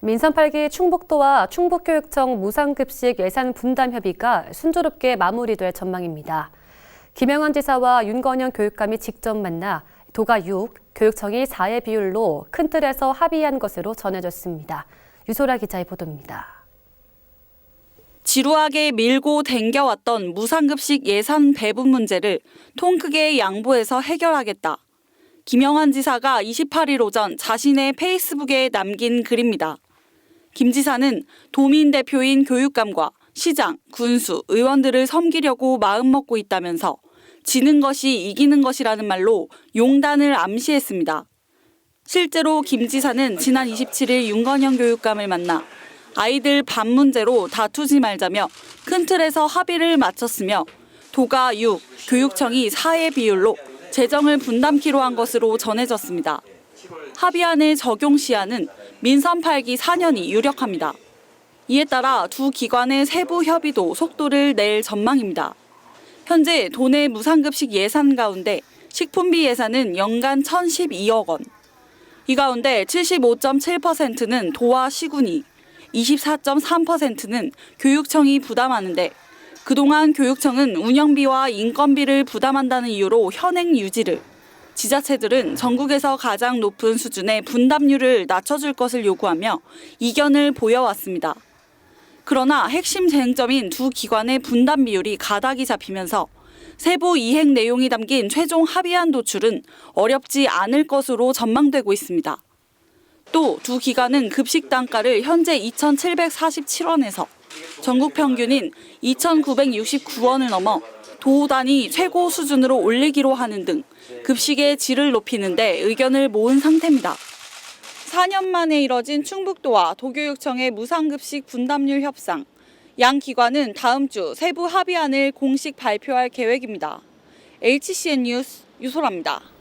민선 8기 충북도와 충북교육청 무상급식 예산 분담 협의가 순조롭게 마무리될 전망입니다. 김영환 지사와 윤건영 교육감이 직접 만나 도가 6, 교육청이 4의 비율로 큰 틀에서 합의한 것으로 전해졌습니다. 유소라 기자의 보도입니다. 지루하게 밀고 댕겨왔던 무상급식 예산 배분 문제를 통 크게 양보해서 해결하겠다. 김영환 지사가 28일 오전 자신의 페이스북에 남긴 글입니다. 김 지사는 도민 대표인 교육감과 시장, 군수, 의원들을 섬기려고 마음먹고 있다면서 지는 것이 이기는 것이라는 말로 용단을 암시했습니다. 실제로 김 지사는 지난 27일 윤건영 교육감을 만나 아이들 밥 문제로 다투지 말자며 큰 틀에서 합의를 마쳤으며 도가 6, 교육청이 4의 비율로 재정을 분담키로 한 것으로 전해졌습니다. 합의안의 적용 시한은 민선 8기 4년이 유력합니다. 이에 따라 두 기관의 세부 협의도 속도를 낼 전망입니다. 현재 도내 무상급식 예산 가운데 식품비 예산은 연간 1,012억 원. 이 가운데 75.7%는 도와 시군이, 24.3%는 교육청이 부담하는데 그동안 교육청은 운영비와 인건비를 부담한다는 이유로 현행 유지를, 지자체들은 전국에서 가장 높은 수준의 분담률을 낮춰줄 것을 요구하며 이견을 보여왔습니다. 그러나 핵심 쟁점인 두 기관의 분담 비율이 가닥이 잡히면서 세부 이행 내용이 담긴 최종 합의안 도출은 어렵지 않을 것으로 전망되고 있습니다. 또 두 기관은 급식 단가를 현재 2,747원에서 전국 평균인 2,969원을 넘어 도 단위 최고 수준으로 올리기로 하는 등 급식의 질을 높이는 데 의견을 모은 상태입니다. 4년 만에 이뤄진 충북도와 도교육청의 무상급식 분담률 협상. 양 기관은 다음 주 세부 합의안을 공식 발표할 계획입니다. HCN 뉴스 유소라입니다.